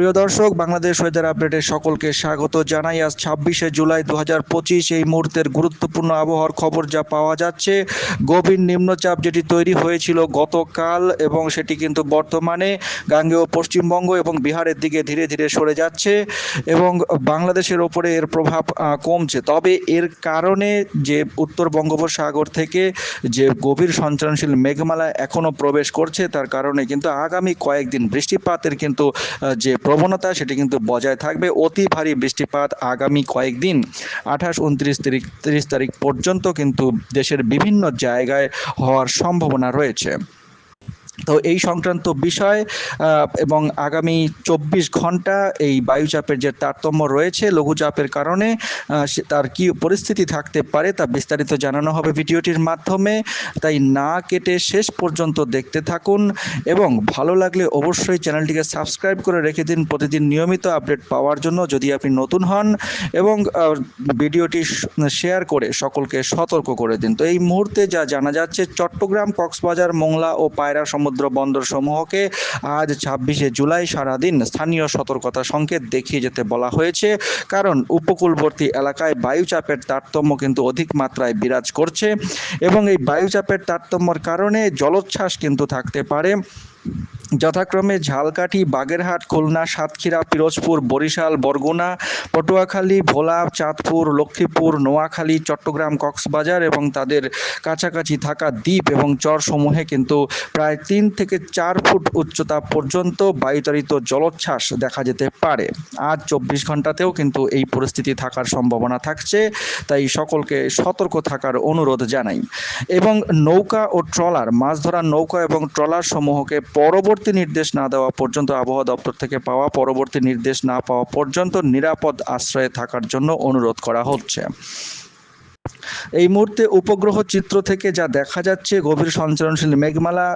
প্রিয় দর্শক, বাংলাদেশ ওয়েদার আপডেটে সকলকে স্বাগত জানাই। আজ ছাব্বিশে জুলাই দু হাজার পঁচিশ, এই মুহূর্তের গুরুত্বপূর্ণ আবহাওয়ার খবর যা পাওয়া যাচ্ছে। গভীর নিম্নচাপ যেটি তৈরি হয়েছিল গতকাল এবং সেটি কিন্তু বর্তমানে গাঙ্গেয় পশ্চিমবঙ্গ এবং বিহারের দিকে ধীরে ধীরে সরে যাচ্ছে এবং বাংলাদেশের ওপরে এর প্রভাব কমছে। তবে এর কারণে যে উত্তর বঙ্গোপসাগর থেকে যে গভীর সঞ্চালনশীল মেঘমালা এখনও প্রবেশ করছে, তার কারণে কিন্তু আগামী কয়েকদিন বৃষ্টিপাতের কিন্তু যে প্রবণতা সেটি কিন্তু বজায় থাকবে। অতি ভারী বৃষ্টিপাত আগামী কয়েকদিন, আঠাশ, উনত্রিশ তারিখ তিরিশ তারিখ পর্যন্ত কিন্তু দেশের বিভিন্ন জায়গায় হওয়ার সম্ভাবনা রয়েছে। তো এই সংক্রান্ত বিষয় এবং আগামী চব্বিশ ঘণ্টা এই বায়ুচাপের যে তারতম্য রয়েছে, লঘুচাপের কারণে তার কি পরিস্থিতি থাকতে পারে তা বিস্তারিত জানানো হবে ভিডিওটির মাধ্যমে। তাই না কেটে শেষ পর্যন্ত দেখতে থাকুন এবং ভালো লাগলে অবশ্যই চ্যানেলটিকে সাবস্ক্রাইব করে রেখে দিন প্রতিদিন নিয়মিত আপডেট পাওয়ার জন্য যদি আপনি নতুন হন এবং ভিডিওটি শেয়ার করে সকলকে সতর্ক করে দিন। তো এই মুহূর্তে যা জানা যাচ্ছে, চট্টগ্রাম, কক্সবাজার, মোংলা ও পায়রা সমুদ্র বন্দর সমূহকে আজ ছাব্বিশে জুলাই সারাদিন স্থানীয় সতর্কতা সংকেত দেখিয়ে যেতে বলা হয়েছে। কারণ উপকূলবর্তী এলাকায় বায়ুচাপের তারতম্য কিন্তু অধিক মাত্রায় বিরাজ করছে এবং এই বায়ুচাপের তারতম্যর কারণে জলোচ্ছ্বাস কিন্তু থাকতে পারে। যথাক্রমে ঝালকাঠি, বাগেরহাট, খুলনা, সাতক্ষীরা, পিরোজপুর, বরিশাল, বরগুনা, পটুয়াখালী ভোলা চাঁদপুর, লক্ষ্মীপুর, নোয়াখালী, চট্টগ্রাম, কক্সবাজার এবং তাদের কাছাকাছি থাকা দ্বীপ এবং চরসমূহে কিন্তু প্রায় তিন থেকে চার ফুট উচ্চতা পর্যন্ত বায়ুতাড়িত জলোচ্ছ্বাস দেখা যেতে পারে। আজ চব্বিশ ঘন্টাতেও কিন্তু এই পরিস্থিতি থাকার সম্ভাবনা থাকছে, তাই সকলকে সতর্ক থাকার অনুরোধ জানাই। এবং নৌকা ও ট্রলার, মাছ ধরার নৌকা এবং ট্রলার সমূহকে পরবর্তী নির্দেশ না দেওয়া পর্যন্ত আবহাওয়া দপ্তর থেকে পাওয়া পরবর্তী নির্দেশ না পাওয়া পর্যন্ত নিরাপদ আশ্রয়ে থাকার জন্য অনুরোধ করা হচ্ছে। এই মুহূর্তে উপগ্রহ চিত্র থেকে যা দেখা যাচ্ছে, গভীর সঞ্চালনশীল মেঘমালা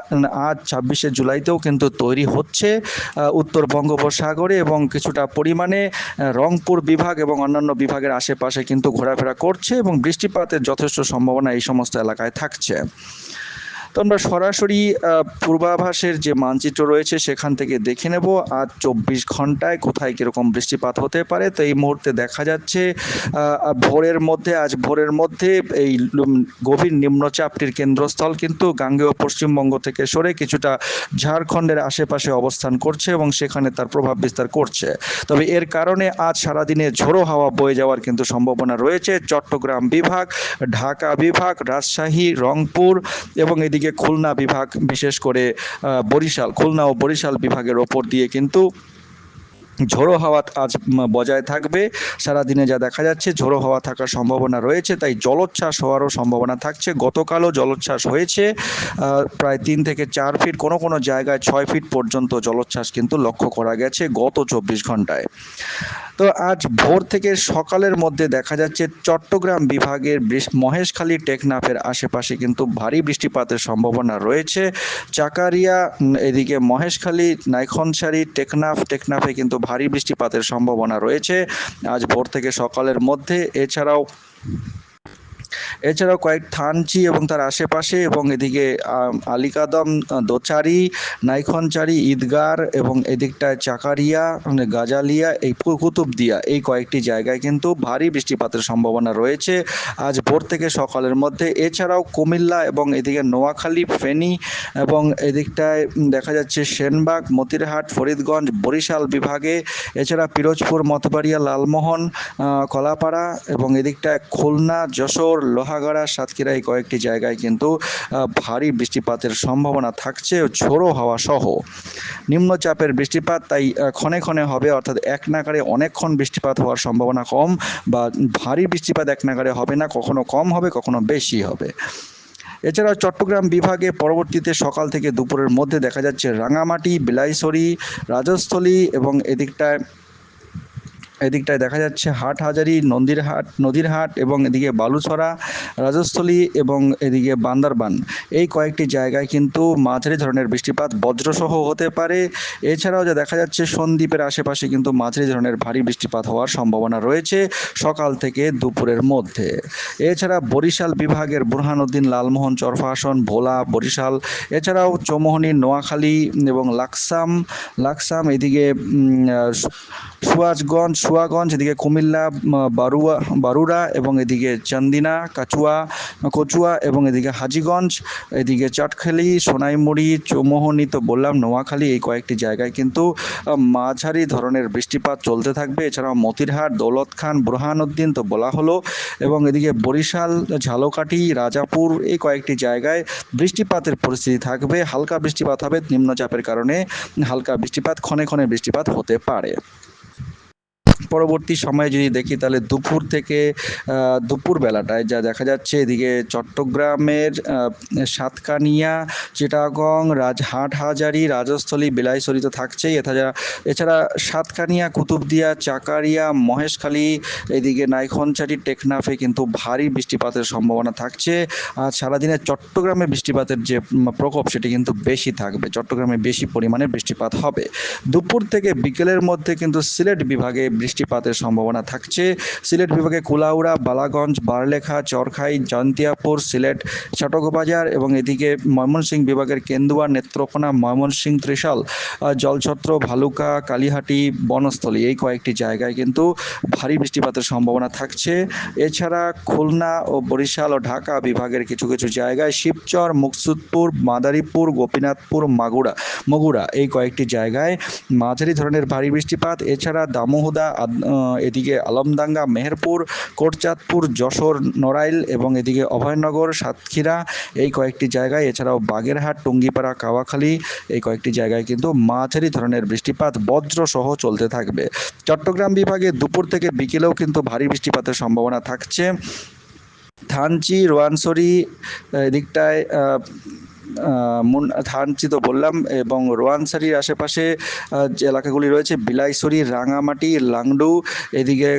আজ ছাব্বিশে জুলাইতেও কিন্তু তৈরি হচ্ছে। উত্তর বঙ্গোপসাগরে এবং কিছুটা পরিমাণে রংপুর বিভাগ এবং অন্যান্য বিভাগের আশেপাশে কিন্তু ঘোরাফেরা করছে এবং বৃষ্টিপাতের যথেষ্ট সম্ভাবনা এই সমস্ত এলাকায় থাকছে। তো আমরা সরাসরি পূর্বাভাসের যে মানচিত্র রয়েছে সেখান থেকে দেখে নেব আজ চব্বিশ ঘন্টায় কোথায় কীরকম বৃষ্টিপাত হতে পারে। তো এই মুহূর্তে দেখা যাচ্ছে ভোরের মধ্যে, আজ ভোরের মধ্যে এই গভীর নিম্নচাপটির কেন্দ্রস্থল কিন্তু গাঙ্গেয় পশ্চিমবঙ্গ থেকে সরে কিছুটা ঝাড়খণ্ডের আশেপাশে অবস্থান করছে এবং সেখানে তার প্রভাব বিস্তার করছে। তবে এর কারণে আজ সারাদিনে ঝোড়ো হাওয়া বয়ে যাওয়ার কিন্তু সম্ভাবনা রয়েছে। চট্টগ্রাম বিভাগ, ঢাকা বিভাগ, রাজশাহী, রংপুর এবং এদিকে খুলনা বিভাগ, বিশেষ করে বরিশাল, খুলনা ও বরিশাল বিভাগের ওপর দিয়ে কিন্তু ঝোড়ো হাওয়া আজ বজায় থাকবে। সারাদিনে যা দেখা যাচ্ছে, ঝোড়ো হাওয়া থাকার সম্ভাবনা রয়েছে, তাই জলোচ্ছ্বাস হওয়ারও সম্ভাবনা থাকছে। গতকালও জলোচ্ছ্বাস হয়েছে প্রায় তিন থেকে চার ফিট, কোনো কোনো জায়গায় ছয় ফিট পর্যন্ত জলোচ্ছ্বাস কিন্তু লক্ষ্য করা গেছে গত চব্বিশ ঘন্টায়। তো আজ ভোর থেকে সকালের মধ্যে দেখা যাচ্ছে চট্টগ্রাম বিভাগের মহেশখালী টেকনাফের আশেপাশে কিন্তু ভারী বৃষ্টিপাতের সম্ভাবনা রয়েছে। চাকারিয়া এদিকে মহেশখালী, নাইখনসারি, টেকনাফ, টেকনাফে কিন্তু ভারী বৃষ্টিপাতের সম্ভাবনা রয়েছে। আজ ভোর থেকে সকালের মধ্যে, এছাড়াও এছাড়াও কয়েক থানচি এবং তার আশেপাশে এবং এদিকে আলিকাদম দোচারি, নাইখনচারি, ঈদগার এবং এদিকটায় চাকারিয়া মানে গাজালিয়া, এই কুতুবদিয়া, এই কয়েকটি জায়গায় কিন্তু ভারী বৃষ্টিপাতের সম্ভাবনা রয়েছে আজ ভোর থেকে সকালের মধ্যে। এছাড়াও কুমিল্লা এবং এদিকে নোয়াখালী, ফেনী এবং এদিকটায় দেখা যাচ্ছে সেনবাগ, মতিরহাট, ফরিদগঞ্জ, বরিশাল বিভাগে। এছাড়া পিরোজপুর মতবাড়িয়া লালমোহন কলাপাড়া এবং এদিকটায় খুলনা, যশোর লোহাগাড়া সাতক্ষীরা এই কয়েকটি জায়গায় কিন্তু ভারী বৃষ্টিপাতের সম্ভাবনা থাকছে, ঝোড়ো হাওয়া সহ। নিম্নচাপের বৃষ্টিপাত তাই ক্ষণে ক্ষণে হবে, অর্থাৎ এক নাগারে অনেকক্ষণ বৃষ্টিপাত হওয়ার সম্ভাবনা কম বা ভারী বৃষ্টিপাত এক নাগারে হবে না, কখনো কম হবে, কখনো বেশি হবে। এছাড়া চট্টগ্রাম বিভাগে পরবর্তীতে সকাল থেকে দুপুরের মধ্যে দেখা যাচ্ছে রাঙামাটি, বিলাইছড়ি, রাজস্থলী এবং এদিকটায় এদিকটায় দেখা যাচ্ছে হাট হাজারি নন্দীর হাট নদীর হাট এবং এদিকে বালুছড়া, রাজস্থলী এবং এদিকে বান্দারবান। এই কয়েকটি জায়গায় কিন্তু মাঝারি ধরনের বৃষ্টিপাত বজ্রসহ হতে পারে। এছাড়াও যা দেখা যাচ্ছে সন্দ্বীপের আশেপাশে কিন্তু মাঝারি ধরনের ভারী বৃষ্টিপাত হওয়ার সম্ভাবনা রয়েছে সকাল থেকে দুপুরের মধ্যে। এছাড়া বরিশাল বিভাগের বুরহানুদ্দিন লালমোহন চরফাসন ভোলা, বরিশাল। এছাড়াও চৌমোহনী, নোয়াখালী এবং লাকসাম লাকসাম এদিকে সুয়াজগঞ্জ সুয়াগঞ্জ এদিকে কুমিল্লা বারুয়া, বারুরা এবং এদিকে চান্দিনা কাচুয়া কচুয়া এবং এদিকে হাজিগঞ্জ, এদিকে চটখালি, সোনাইমুড়ি, চৌমোহনী তো বললাম, নোয়াখালী এই কয়েকটি জায়গায় কিন্তু মাঝারি ধরনের বৃষ্টিপাত চলতে থাকবে। এছাড়াও মতিরহাট দৌলত খান বুরহানুদ্দিন তো বলা হলো এবং এদিকে বরিশাল, ঝালকাঠি, রাজাপুর এই কয়েকটি জায়গায় বৃষ্টিপাতের পরিস্থিতি থাকবে। হালকা বৃষ্টিপাত হবে, নিম্নচাপের কারণে হালকা বৃষ্টিপাত, ক্ষণে ক্ষণে বৃষ্টিপাত হতে পারে। পরবর্তী সময়ে যদি দেখি, তাহলে দুপুর থেকে দুপুর বেলাটায় যা দেখা যাচ্ছে, এদিকে চট্টগ্রামের সাতকানিয়া, চিটাগং, রাজহাট, হাজারি, রাজস্থলী বিলাইছড়ি তো থাকছেই এছাড়া এছাড়া সাতকানিয়া, কুতুবদিয়া, চাকারিয়া, মহেশখালী, এদিকে নাইখনচাটি, টেকনাফে কিন্তু ভারী বৃষ্টিপাতের সম্ভাবনা থাকছে। আর সারাদিনে চট্টগ্রামে বৃষ্টিপাতের যে প্রকোপ, সেটি কিন্তু বেশি থাকবে। চট্টগ্রামে বেশি পরিমাণে বৃষ্টিপাত হবে। দুপুর থেকে বিকেলের মধ্যে কিন্তু সিলেট বিভাগে বৃষ্টিপাতের সম্ভাবনা থাকছে। সিলেট বিভাগে কুলাউড়া, বালাগঞ্জ, বারলেখা, চরখাই জয়ন্তিয়াপুর সিলেট চটকবাজার এবং এদিকে ময়মনসিংহ বিভাগের কেন্দুয়া, নেত্রকোনা, ময়মনসিংহ, ত্রিশাল জলছত্র, ভালুকা, কালীহাটি, বনস্থলী এই কয়েকটি জায়গায় কিন্তু ভারী বৃষ্টিপাতের সম্ভাবনা থাকছে। এছাড়া খুলনা ও বরিশাল ও ঢাকা বিভাগের কিছু কিছু জায়গায় শিবচর, মুকসুদপুর, মাদারীপুর, গোপীনাথপুর, মাগুরা, মগুরা এই কয়েকটি জায়গায় মাঝারি ধরনের ভারী বৃষ্টিপাত। এছাড়া দামোহদা এদিকে আলমডাঙ্গা, মেহেরপুর, কোটচাঁদপুর, যশোর, নড়াইল এবং এদিকে অভয়নগর, সাতক্ষীরা এই কয়েকটি জায়গায়। এছাড়াও বাগেরহাট, টুঙ্গিপাড়া, কাওয়াখালী এই কয়েকটি জায়গায় কিন্তু মাঝারি ধরনের বৃষ্টিপাত বজ্র সহ চলতে থাকবে। চট্টগ্রাম বিভাগে দুপুর থেকে বিকেলেও কিন্তু ভারী বৃষ্টিপাতের সম্ভাবনা থাকছে। থানচি রোয়ানসরি এদিকটায় আহ, আহ, থানচি তো বললাম এবং রোয়ানসারির আশেপাশে যে এলাকাগুলি রয়েছে বিলাইছড়ি রাঙামাটি লাংডু এদিকে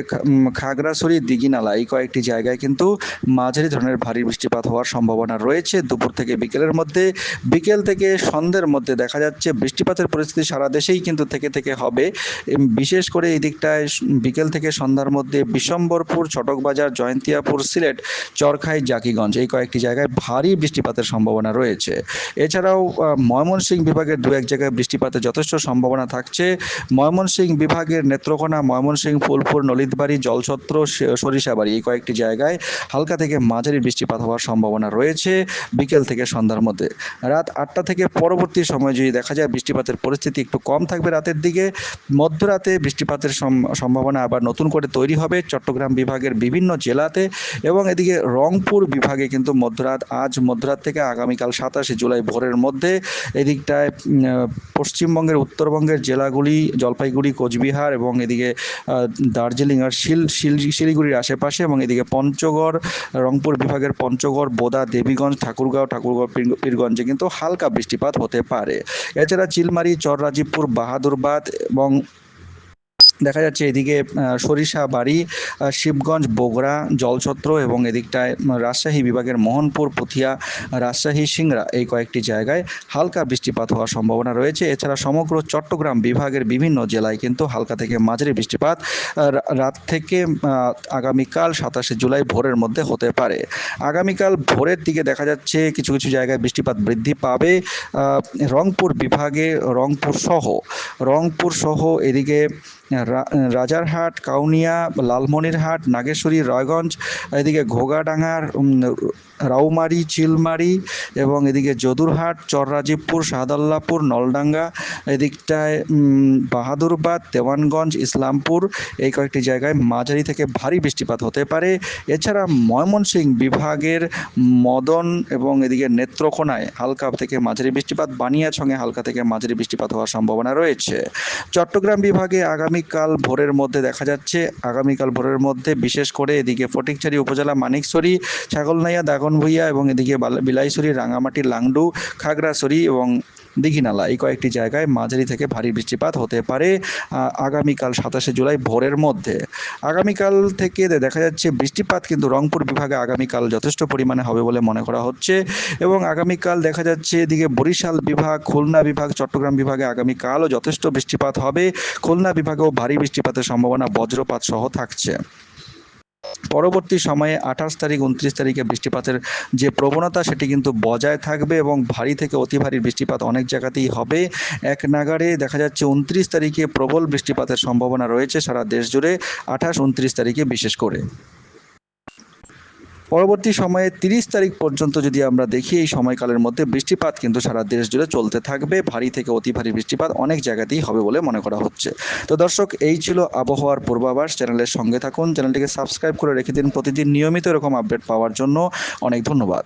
খাগড়াছড়ি দিঘিনালা এই কয়েকটি জায়গায় কিন্তু মাঝারি ধরনের ভারী বৃষ্টিপাত হওয়ার সম্ভাবনা রয়েছে। দুপুর থেকে বিকেলের মধ্যে বিকেল থেকে সন্ধ্যের মধ্যে দেখা যাচ্ছে বৃষ্টিপাতের পরিস্থিতি সারা দেশেই কিন্তু থেকে থেকে হবে। বিশেষ করে এই দিকটায় বিকেল থেকে সন্ধ্যার মধ্যে বিশম্বরপুর চটকবাজার জয়ন্তিয়াপুর সিলেট চরখাই জাকিগঞ্জ এই কয়েকটি জায়গায় ভারী বৃষ্টিপাতের সম্ভাবনা রয়েছে। এছাড়াও আহ, ময়মনসিংহ বিভাগের দু এক জায়গায় বৃষ্টিপাতের যথেষ্ট সম্ভাবনা থাকছে। ময়মনসিংহ বিভাগের নেত্রকোনা ময়মনসিংহ ফুলপুর নলিতবাড়ি জলছত্র সরিষাবাড়ি এই কয়েকটি জায়গায় হালকা থেকে মাঝারি বৃষ্টিপাত হওয়ার সম্ভাবনা রয়েছে বিকেল থেকে সন্ধ্যার মধ্যে। রাত আটটা থেকে পরবর্তী সময় যদি দেখা যায় বৃষ্টিপাতের পরিস্থিতি একটু কম থাকবে রাতের দিকে মধ্যরাতে বৃষ্টিপাতের সম- সম্ভাবনা আবার নতুন করে তৈরি হবে চট্টগ্রাম বিভাগের বিভিন্ন জেলাতে এবং এদিকে রংপুর বিভাগে কিন্তু মধ্যরাত আজ মধ্যরাত থেকে আগামীকাল সাতাশে জুলাই ভোরের মধ্যে এদিকটায় পশ্চিমবঙ্গের উত্তরবঙ্গের জেলাগুলি জলপাইগুড়ি, কোচবিহার এবং এদিকে দার্জিলিং আর শিল শিল, শিলিগুড়ির আশেপাশে এবং এদিকে পঞ্চগড়, রংপুর বিভাগের পঞ্চগড়, বোদা, দেবীগঞ্জ, ঠাকুরগাঁও ঠাকুরগাঁও পীরগঞ্জে কিন্তু হালকা বৃষ্টিপাত হতে পারে। এছাড়া চিলমারি, চররাজীবপুর, বাহাদুরবাদ এবং দেখা যাচ্ছে এদিকে সরিষা বাড়ি শিবগঞ্জ, বগুড়া, জলছত্র এবং এদিকটায় রাজশাহী বিভাগের মোহনপুর, পুথিয়া, রাজশাহী, সিংড়া এই কয়েকটি জায়গায় হালকা বৃষ্টিপাত হওয়ার সম্ভাবনা রয়েছে। এছাড়া সমগ্র চট্টগ্রাম বিভাগের বিভিন্ন জেলায় কিন্তু হালকা থেকে মাঝারি বৃষ্টিপাত রাত থেকে আগামীকাল সাতাশে জুলাই ভোরের মধ্যে হতে পারে। আগামীকাল ভোরের দিকে দেখা যাচ্ছে কিছু কিছু জায়গায় বৃষ্টিপাত বৃদ্ধি পাবে। রংপুর বিভাগে রংপুর সহ রংপুর সহ এদিকে রাজারহাট, কাউনিয়া, লালমনিরহাট, নাগেশ্বরী, রায়গঞ্জ, এদিকে ঘোগাডাঙ্গার রাউমারি, চিলমারি এবং এদিকে যদুরহাট, চররাজীবপুর, শাহদাল্লাপুর, নলডাঙ্গা, এদিকটায় বাহাদুরবাদ, দেওয়ানগঞ্জ, ইসলামপুর এই কয়েকটি জায়গায় মাঝারি থেকে ভারী বৃষ্টিপাত হতে পারে। এছাড়া ময়মনসিংহ বিভাগের মদন এবং এদিকে নেত্রকোনায় হালকা থেকে মাঝারি বৃষ্টিপাত বানিয়াছঙে হালকা থেকে মাঝারি বৃষ্টিপাত হওয়ার সম্ভাবনা রয়েছে। চট্টগ্রাম বিভাগে আগামীকাল ভোরের মধ্যে দেখা যাচ্ছে। আগামীকাল ভোরের মধ্যে বিশেষ করে এদিকে ফটিকছড়ি উপজেলা মানিকছড়ি, ছাগলনাইয়া, দাগনভূঞা এবং এদিকে বালা- বিলাইছড়ি, রাঙামাটি, লাংডু, খাগড়াছড়ি এবং দিঘিনালা এই কয়েকটি জায়গায় মাঝারি থেকে ভারী বৃষ্টিপাত হতে পারে। আগামীকাল সাতাশে জুলাই ভোরের মধ্যে। আগামীকাল থেকে দেখা যাচ্ছে বৃষ্টিপাত, কিন্তু রংপুর বিভাগে আগামীকাল যথেষ্ট পরিমাণে হবে বলে মনে করা হচ্ছে। এবং আগামীকাল দেখা যাচ্ছে এদিকে বরিশাল বিভাগ, খুলনা বিভাগ, চট্টগ্রাম বিভাগে আগামীকালও যথেষ্ট বৃষ্টিপাত হবে। খুলনা বিভাগেও ভারী বৃষ্টিপাতের সম্ভাবনা বজ্রপাত সহ থাকছে। পরবর্তী সময়ে আঠাশ তারিখ, উনত্রিশ তারিখে বৃষ্টিপাতের যে প্রবণতা সেটি কিন্তু বজায় থাকবে এবং ভারী থেকে অতি ভারী বৃষ্টিপাত অনেক জায়গাতেই হবে। এক নাগারে দেখা যাচ্ছে উনত্রিশ তারিখে প্রবল বৃষ্টিপাতের সম্ভাবনা রয়েছে সারা দেশ জুড়ে, আঠাশ, উনত্রিশ তারিখে বিশেষ করে। পরবর্তী সময়ে তিরিশ তারিখ পর্যন্ত যদি আমরা দেখি, এই সময়কালের মধ্যে বৃষ্টিপাত কিন্তু সারা দেশ জুড়ে চলতে থাকবে। ভারী থেকে অতি ভারী বৃষ্টিপাত অনেক জায়গাতেই হবে বলে মনে করা হচ্ছে। তো দর্শক, এই ছিল আবহাওয়ার পূর্বাভাস। চ্যানেলের সঙ্গে থাকুন। চ্যানেলটিকে সাবস্ক্রাইব করে রেখে দিন। প্রতিদিন নিয়মিত এরকম আপডেট পাওয়ার জন্য অনেক ধন্যবাদ।